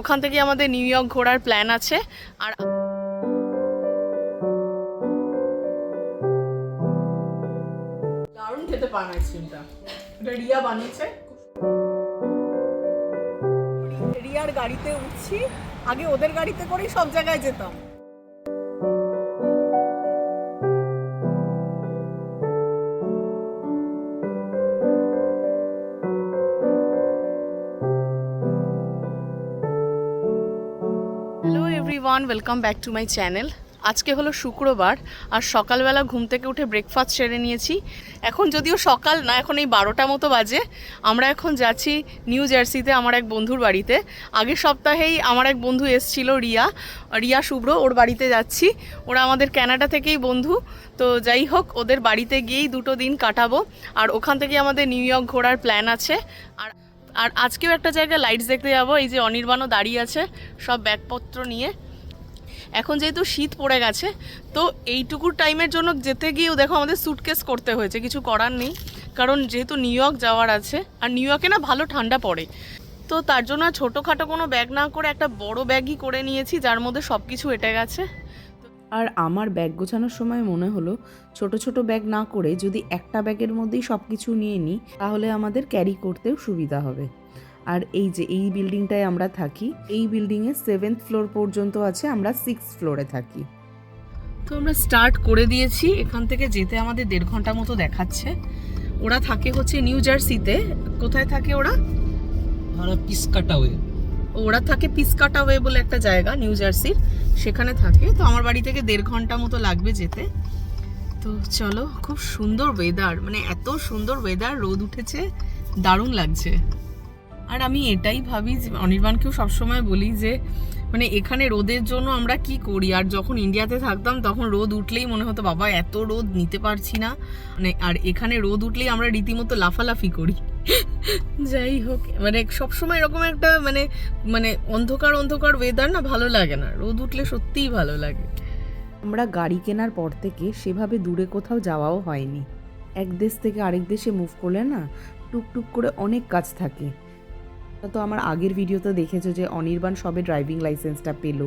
ওখান থেকে আমাদের নিউ ইয়র্ক ঘোরার প্ল্যান আছে, আর দারুণ খেতে বানিয়েছে। রিয়ার গাড়িতে উঠছি, আগে ওদের গাড়িতে করেই সব জায়গায় যেতাম। Everyone welcome back to my channel আজকে হলো শুক্রবার, আর সকালবেলা ঘুম থেকে উঠে ব্রেকফাস্ট সেরে নিয়েছি। এখন যদিও সকাল না, এখন এই বারোটা মতো বাজে। আমরা এখন যাচ্ছি নিউ জার্সিতে আমার এক বন্ধুর বাড়িতে। আগের সপ্তাহেই আমার এক বন্ধু এসছিল, রিয়া। রিয়া শুভ্র, ওর বাড়িতে যাচ্ছি। ওরা আমাদের ক্যানাডা থেকেই বন্ধু। তো যাই হোক, ওদের বাড়িতে গিয়েই দুটো দিন কাটাবো। আর ওখান থেকে আমাদের নিউ ইয়র্ক ঘোরার প্ল্যান আছে। আর আর আজকেও একটা জায়গায় লাইটস দেখতে যাব। এই যে অনির্বাণও দাঁড়িয়ে আছে, সব ব্যাগপত্র নিয়ে। এখন যেহেতু শীত পড়ে গেছে, তো এইটুকু টাইমের জন্য যেতে গিয়েও দেখো আমাদের সুটকেস করতে হয়েছে, কিছু করার নেই। কারণ যেহেতু নিউ ইয়র্ক যাওয়ার আছে, আর নিউ ইয়র্কে না ভালো ঠান্ডা পড়ে। তো তার জন্য ছোটোখাটো কোনো ব্যাগ না করে একটা বড় ব্যাগই করে নিয়েছি, যার মধ্যে সব কিছু এটে গেছে। আর আমার ব্যাগ গোছানোর সময় মনে হলো, ছোট ছোট ব্যাগ না করে যদি একটা ব্যাগের মধ্যেই সব কিছু নিয়ে নিই, তাহলে আমাদের ক্যারি করতেও সুবিধা হবে। আর এই যে এই বিল্ডিংটায় আমরা থাকি এই বিল্ডিংয়ে সেভেন্থ ফ্লোর পর্যন্ত আছে আমরা সিক্স ফ্লোরে থাকি। তো আমরা স্টার্ট করে দিয়েছি এখান থেকে যেতে আমাদের দেড় ঘণ্টা মতো দেখাচ্ছে। ওরা থাকে হচ্ছে নিউ জার্সিতে কোথায় থাকে ওরা? ওরা পিসকাটা হয়ে ওরা থাকে পিসকাটা ওয়ে বলে একটা জায়গা নিউ জার্সির সেখানে থাকে। তো আমার বাড়ি থেকে দেড় ঘণ্টা মতো লাগবে যেতে। তো চলো খুব সুন্দর ওয়েদার মানে এত সুন্দর ওয়েদার রোদ উঠেছে দারুণ লাগছে। আর আমি এটাই ভাবি যে অনির্বাণকেও সবসময় বলি যে মানে এখানে রোদের জন্য আমরা কি করি? আর যখন ইন্ডিয়াতে থাকতাম, তখন রোদ উঠলেই মনে হতো, বাবা, এত রোদ নিতে পারছি না। মানে আর এখানে রোদ উঠলেই আমরা রীতিমতো লাফালাফি করি। যাই হোক মানে সবসময় এরকম একটা মানে মানে অন্ধকার অন্ধকার ওয়েদার না ভালো লাগে না। রোদ উঠলে সত্যিই ভালো লাগে। আমরা গাড়ি কেনার পর থেকে সেভাবে দূরে কোথাও যাওয়াও হয়নি। এক দেশ থেকে আরেক দেশে মুভ করলে না, টুকটুক করে অনেক কাজ থাকে। তা আমার আগের ভিডিওতে দেখেছ যে অনির্বাণ সবে ড্রাইভিং লাইসেন্সটা পেল।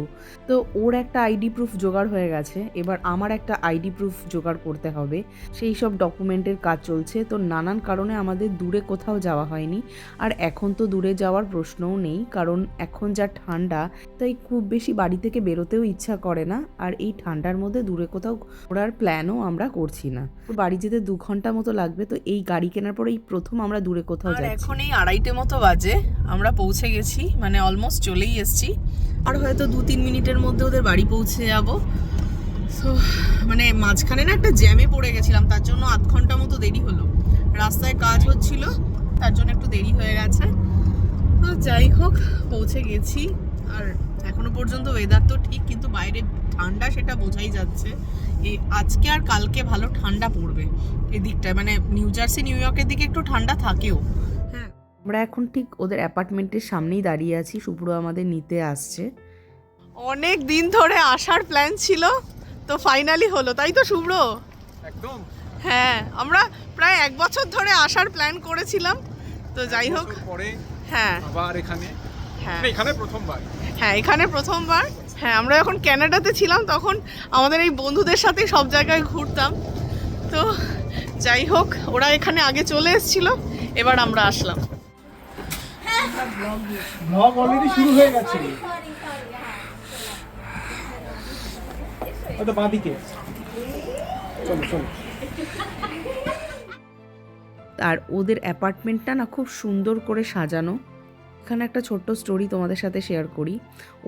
তো ওর একটা আইডি প্রুফ জোগাড় হয়ে গেছে এবার আমার একটা আইডি প্রুফ জোগাড় করতে হবে। সেই সব ডকুমেন্টের কাজ চলছে তো নানান কারণে আমাদের দূরে কোথাও যাওয়া হয়নি। আর এখন তো দূরে যাওয়ার প্রশ্নও নেই কারণ এখন যা ঠান্ডা তাই খুব বেশি বাড়ি থেকে বেরোতেও ইচ্ছা করে না। আর এই ঠান্ডার মধ্যে দূরে কোথাও ঘোরার প্ল্যানও আমরা করছি না। তো বাড়ি যেতে দু ঘণ্টা মতো লাগবে তো এই গাড়ি কেনার পর এই প্রথম আমরা দূরে কোথাও যাচ্ছি। এখন এই আড়াইটে মতো বাজে আমরা পৌঁছে গেছি মানে অলমোস্ট চলেই এসেছি। আর হয়তো দু তিন মিনিটের মধ্যে ওদের বাড়ি পৌঁছে যাব। তো মানে মাঝখানে না একটা জ্যামে পড়ে গেছিলাম, তার জন্য আধ ঘণ্টা মতো দেরি হলো। রাস্তায় কাজ হচ্ছিল, তার জন্য একটু দেরি হয়ে গেছে। তো যাই হোক, পৌঁছে গেছি। আর এখনও পর্যন্ত ওয়েদার তো ঠিক, কিন্তু বাইরে ঠান্ডা সেটা বোঝাই যাচ্ছে। এই আজকে আর কালকে ভালো ঠান্ডা পড়বে। এদিকটায় মানে নিউ জার্সি, নিউ ইয়র্কের দিকে একটু ঠান্ডা থাকেও। আমরা এখন ঠিক ওদের অ্যাপার্টমেন্টের সামনেই দাঁড়িয়ে আছি। শুভ্র আমাদের নিতে আসছে। অনেক দিন ধরে আসার প্ল্যান ছিল তো ফাইনালি হলো। তাই তো শুভ্র একদম। হ্যাঁ আমরা প্রায় এক বছর ধরে আসার প্ল্যান করেছিলাম তো যাই হোক। পরে হ্যাঁ। আবার এখানে। হ্যাঁ। মানে এখানে প্রথমবার। হ্যাঁ এখানে প্রথমবার। হ্যাঁ আমরা যখন ক্যানাডাতে ছিলাম তখন আমাদের এই বন্ধুদের সাথেই সব জায়গায় ঘুরতাম। তো যাই হোক ওরা এখানে আগে চলে এসেছিল এবার আমরা আসলাম। ব্লগ অলরেডি শুরু হয়ে গেছে। চলো চলো। আর ওদের অ্যাপার্টমেন্টটা না খুব সুন্দর করে সাজানো। এখানে একটা ছোট্ট স্টোরি তোমাদের সাথে শেয়ার করি।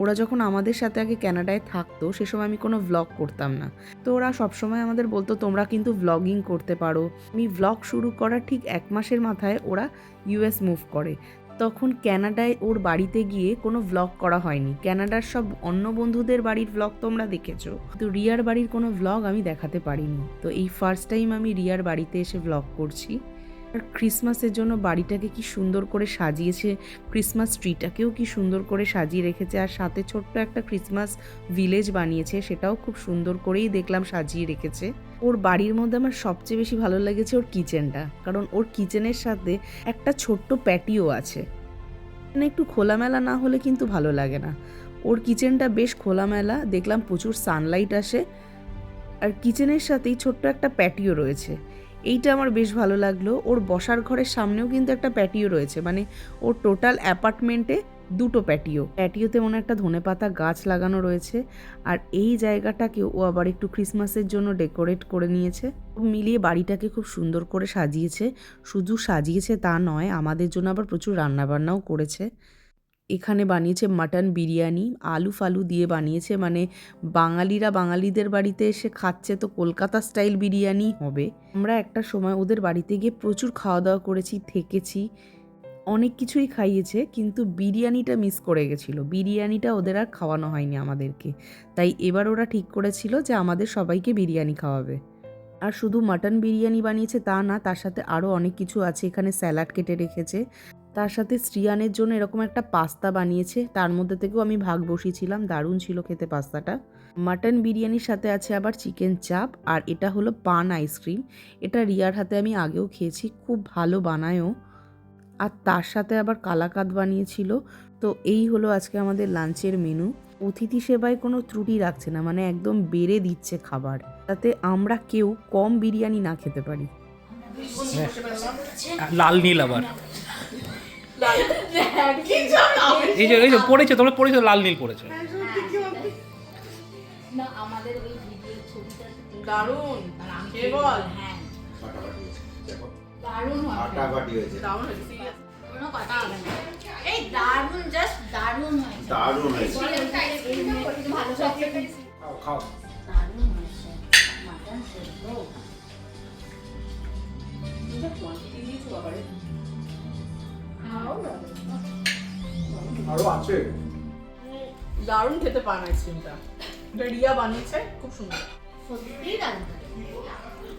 ওরা যখন আমাদের সাথে আগে ক্যানাডায় থাকতো, সে সময় আমি কোনো ভ্লগ করতাম না। তো ওরা সবসময় আমাদের বলতো, তোমরা কিন্তু ভ্লগিং করতে পারো। আমি ভ্লগ শুরু করার ঠিক এক মাসের মাথায় ওরা ইউএস মুভ করে। তখন ক্যানাডায় ওর বাড়িতে গিয়ে কোনো ভ্লগ করা হয়নি। ক্যানাডার সব অন্য বন্ধুদের বাড়ির ভ্লগ তোমরা দেখেছ। তো রিয়ার বাড়ির কোনো ভ্লগ আমি দেখাতে পারিনি। তো এই ফার্স্ট টাইম আমি রিয়ার বাড়িতে এসে ভ্লগ করছি। আর ক্রিসমাসের জন্য বাড়িটাকে কি সুন্দর করে সাজিয়েছে, ক্রিসমাস ট্রিটাকেও কি সুন্দর করে সাজিয়ে রেখেছে আর সাথে ছোট্ট একটা ক্রিসমাস ভিলেজ বানিয়েছে, সেটাও খুব সুন্দর করেই দেখলাম সাজিয়ে রেখেছে। ওর বাড়ির মধ্যে আমার সবচেয়ে বেশি ভালো লেগেছে ওর কিচেনটা, কারণ ওর কিচেনের সাথে একটা ছোট্ট প্যাটিও আছে। মানে একটু খোলামেলা না হলে কিন্তু ভালো লাগে না। ওর কিচেনটা বেশ খোলামেলা, দেখলাম প্রচুর সানলাইট আসে। আর কিচেনের সাথেই ছোট্ট একটা প্যাটিও রয়েছে। এইটা আমার বেশ ভালো লাগল। ওর বসার ঘরের সামনেও কিন্তু একটা প্যাটিও রয়েছে। মানে ওর টোটাল অ্যাপার্টমেন্টে দুটো প্যাটিও প্যাটিওতে মনে একটা ধনেপাতা গাছ লাগানো রয়েছে। আর এই জায়গাটাকে ও আবার একটু ক্রিসমাসের জন্য ডেকোরেট করে নিয়েছে। মিলিয়ে বাড়িটাকে খুব সুন্দর করে সাজিয়েছে। শুধু সাজিয়েছে তা নয়, আমাদের জন্য আবার প্রচুর রান্নাবান্নাও করেছে। এখানে বানিয়েছে মাটন বিরিয়ানি, আলু ফালু দিয়ে বানিয়েছে মানে বাঙালিরা বাঙালিদের বাড়িতে এসে খাচ্ছে তো কলকাতা স্টাইল বিরিয়ানি হবে। আমরা একটা সময় ওদের বাড়িতে গিয়ে প্রচুর খাওয়া দাওয়া করেছি, থেকেছি, অনেক কিছুই খাইয়েছে, কিন্তু বিরিয়ানিটা মিস করে গেছিল। বিরিয়ানিটা ওদের আর খাওয়ানো হয়নি আমাদেরকে। তাই এবার ওরা ঠিক করেছিল যে আমাদের সবাইকে বিরিয়ানি খাওয়াবে। আর শুধু মাটন বিরিয়ানি বানিয়েছে তা না, তার সাথে আরও অনেক কিছু আছে, এখানে স্যালাড কেটে রেখেছে। তার সাথে শ্রিয়ানের জন্য এরকম একটা পাস্তা বানিয়েছে। তার মধ্যে থেকেও আমি ভাগ বসিয়েছিলাম। দারুণ ছিল খেতে পাস্তাটা। মাটন বিরিয়ানির সাথে আছে আবার চিকেন চাপ আর এটা হলো পান আইসক্রিম। এটা রিয়ার হাতে আমি আগেও খেয়েছি। খুব ভালো বানায়ও। আর তার সাথে আবার কালাকাদ বানিয়েছিল। তো এই হলো আজকে আমাদের লাঞ্চের মেনু। অতিথি সেবায় কোনো ত্রুটি রাখছে না। মানে একদম বেড়ে দিচ্ছে খাবার। তাতে আমরা কেউ কম বিরিয়ানি না খেতে পারি। লাল নীল আবার। এই যে এই যে পড়েছে তোমরা পড়েছো লাল নীল পড়েছে। না আমাদের ওই ভিডিও ছবিটা দারুণ। আর কে বল? হ্যাঁ। ফাটাফাটি হয়েছে দেখো। দারুণ হয়েছে। দারুণ হয়েছে কোনো কথা হবে না। এই দারুণ জাস্ট দারুণ হয়েছে। দারুণ হয়েছে। বলে এই মেয়ে একটু ভালো খাও খাও। দারুণ হয়েছে। মাটন সেদ্ধ। খাও না। আরও আছে? দারুণ খেতে পান আইসক্রিমটা। এটা রিয়া বানিয়েছে খুব সুন্দর। সত্যি দারুণ।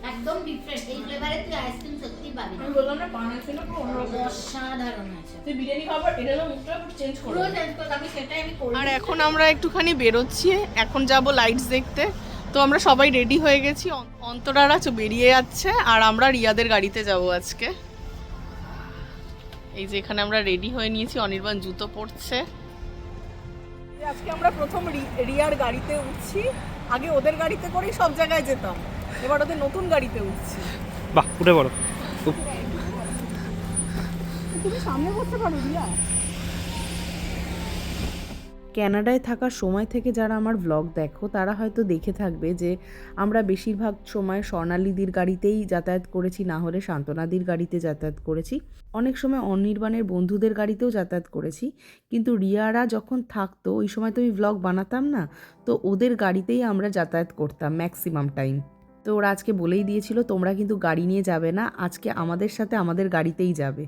একদম ডিফারেন্ট এই ফ্লেভারে তুই আইসক্রিম সত্যি পাবি আমি বললাম না পান আইসক্রিমটা পুরো অন্যরকম। অসাধারণ হয়েছে তুই বিরিয়ানি খাবার এটা মুখটা চেঞ্জ করে পুরো চেঞ্জ করে আমি সেটাই আমি করি। আর এখন আমরা একটুখানি বেরোচ্ছি। এখন যাব লাইটস দেখতে। তো আমরা সবাই রেডি হয়ে গেছি। অন- অন্তরারা বেরিয়ে যাচ্ছে। আর আমরা রিয়াদের গাড়িতে যাব আজকে। এই যে এখানে আমরা রেডি হয়ে নিয়েছি অনির্বাণ জুতো পরছে। আজকে আমরা প্রথম রিয়ার গাড়িতে উঠছি। আগে ওদের গাড়িতে করেই সব জায়গায় যেতাম। এবার ওদের নতুন গাড়িতে উঠছি। বাহ উঠে পড়ো। তুমি সামনে বসতে পারো রিয়া। ক্যানাডায় থাকার সময় থেকে যারা আমার ব্লগ দেখো, তারা হয়তো দেখে থাকবে যে আমরা বেশিরভাগ সময় স্বর্ণালীদির গাড়িতেই যাতায়াত করেছি, না হলে শান্তনাদির গাড়িতে যাতায়াত করেছি। অনেক সময় অনির্বাণের বন্ধুদের গাড়িতেও যাতায়াত করেছি। কিন্তু রিয়ারা যখন থাকতো, ওই সময় তো আমি ব্লগ বানাতাম না, তো ওদের গাড়িতেই আমরা যাতায়াত করতাম ম্যাক্সিমাম টাইম তো ওরা আজকে বলেই দিয়েছিল, তোমরা কিন্তু গাড়ি নিয়ে যাবে না, আজকে আমাদের সাথে আমাদের গাড়িতেই যাবে।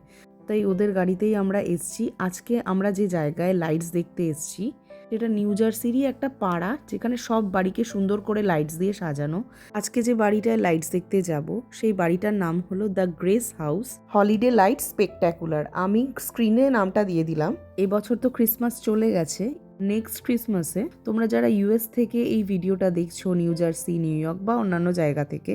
তাই ওদের গাড়িতেই আমরা এসছি। আজকে আমরা যে জায়গায় লাইটস দেখতে এসছি, সেটা নিউ জার্সিরই একটা পাড়া, যেখানে সব বাড়িকে সুন্দর করে লাইটস দিয়ে সাজানো। আজকে যে বাড়িটায় লাইটস দেখতে যাব, সেই বাড়িটার নাম হলো the grace house holiday light spectacular আমি স্ক্রিনে নামটা দিয়ে দিলাম। এবছর তো ক্রিসমাস চলে গেছে। নেক্সট ক্রিসমাসে তোমরা যারা ইউএস থেকে এই ভিডিওটা দেখছ নিউ জার্সি নিউ ইয়র্ক বা অন্যান্য জায়গা থেকে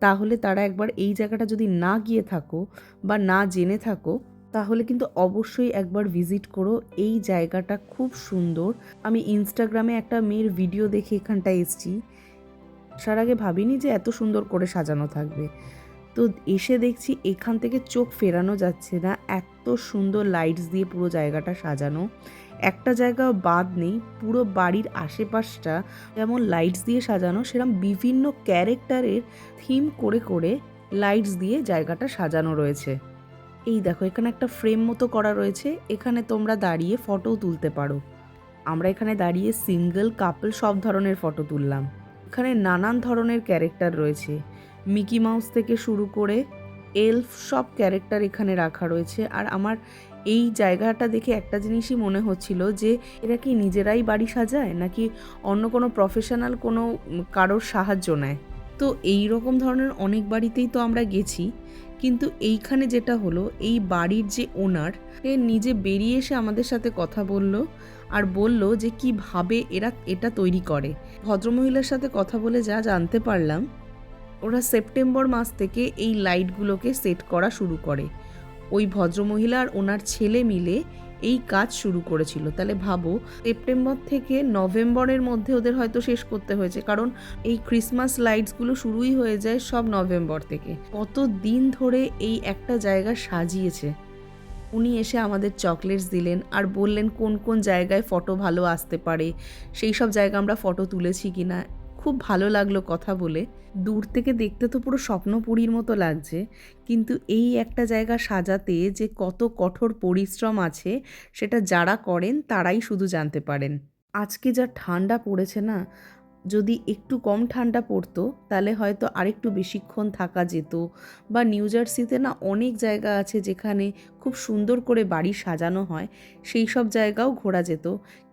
তাহলে তারা একবার এই জায়গাটা যদি না গিয়ে থাকো বা না জেনে থাকো, তাহলে কিন্তু অবশ্যই একবার ভিজিট করো। এই জায়গাটা খুব সুন্দর। আমি ইনস্টাগ্রামে একটা মেয়ের ভিডিও দেখে এখানটায় এসেছি। সার আগে ভাবিনি যে এত সুন্দর করে সাজানো থাকবে। তো এসে দেখছি এখান থেকে চোখ ফেরানো যাচ্ছে না। এত সুন্দর লাইটস দিয়ে পুরো জায়গাটা সাজানো। একটা জায়গাও বাদ নেই, পুরো বাড়ির আশেপাশটা যেমন লাইটস দিয়ে সাজানো সেরকম বিভিন্ন ক্যারেক্টারের থিম করে করে লাইটস দিয়ে জায়গাটা সাজানো রয়েছে। এই দেখো, এখানে একটা ফ্রেম মতো করা রয়েছে। এখানে তোমরা দাঁড়িয়ে ফটো তুলতে পারো। আমরা এখানে দাঁড়িয়ে সিঙ্গেল কাপল সব ধরনের ফটো তুললাম। এখানে নানান ধরনের ক্যারেক্টার রয়েছে। মিকি মাউস থেকে শুরু করে এলফ সব ক্যারেক্টার এখানে রাখা রয়েছে। আর আমার এই জায়গাটা দেখে একটা জিনিসই মনে হচ্ছিল যে, এরা কি নিজেরাই বাড়ি সাজায়? নাকি অন্য কোনো প্রফেশনাল কোনো কারোর সাহায্য নেয়? তো এই রকম ধরনের অনেক বাড়িতেই তো আমরা গেছি। কিন্তু এইখানে যেটা হলো, এই বাড়ির যে ওনার সে নিজে বেরিয়ে এসে আমাদের সাথে কথা বলল আর বলল যে, কীভাবে এরা এটা তৈরি করে? ভদ্রমহিলার সাথে কথা বলে যা জানতে পারলাম ওরা সেপ্টেম্বর মাস থেকে এই লাইটগুলোকে সেট করা শুরু করে। ওই ভদ্রমহিলা আর ওনার ছেলে মিলে এই কাজ শুরু করেছিল। তাহলে ভাবো, সেপ্টেম্বর থেকে নভেম্বরের মধ্যে ওদের হয়তো শেষ করতে হয়েছে, কারণ এই ক্রিসমাস লাইটসগুলো শুরুই হয়ে যায় সব নভেম্বর থেকে। কত দিন ধরে এই একটা জায়গা সাজিয়েছে। উনি এসে আমাদের চকলেটস দিলেন আর বললেন কোন কোন জায়গায় ফটো ভালো আসতে পারে, সেই সব জায়গা আমরা ফটো তুলেছি কিনা। খুব ভালো লাগল কথা বলে। দূর থেকে দেখতে তো পুরো স্বপ্নপুরীর মতো লাগছে, কিন্তু এই একটা জায়গা সাজাতে যে কত কঠোর পরিশ্রম আছে, সেটা যারা করেন তারাই শুধু জানতে পারেন। আজকে যা ঠান্ডা পড়েছে না, যদি একটু কম ঠান্ডা পড়তো, তাহলে হয়তো আরেকটু বেশিক্ষণ থাকা যেত বা নিউ জার্সিতে না অনেক জায়গা আছে যেখানে খুব সুন্দর করে বাড়ি সাজানো হয়, সেই সব জায়গাও ঘোরা যেত,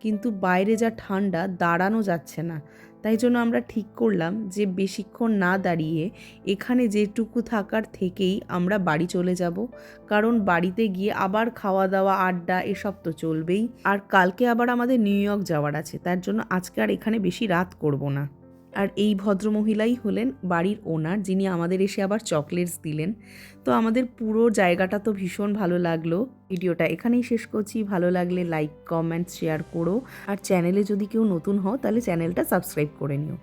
কিন্তু বাইরে যা ঠান্ডা, দাঁড়ানো যাচ্ছে না। তাই জন্য আমরা ঠিক করলাম যে বেশিক্ষণ না দাঁড়িয়ে এখানে যেটুকু থাকার থেকেই আমরা বাড়ি চলে যাব। কারণ বাড়িতে গিয়ে আবার খাওয়া দাওয়া আড্ডা এসব তো চলবেই। আর কালকে আবার আমাদের নিউ ইয়র্ক যাওয়ার আছে, তার জন্য আজকে আর এখানে বেশি রাত করব না। আর এই ভদ্রমহিলাই হলেন বাড়ির ওনার, যিনি আমাদের এসে আবার চকলেটস দিলেন। তো আমাদের পুরো জায়গাটা তো ভীষণ ভালো লাগল। ভিডিওটা এখানেই শেষ করছি। ভালো লাগলে লাইক কমেন্ট শেয়ার করো। আর চ্যানেলে যদি কেউ নতুন হও, তাহলে চ্যানেলটা সাবস্ক্রাইব করে নিও।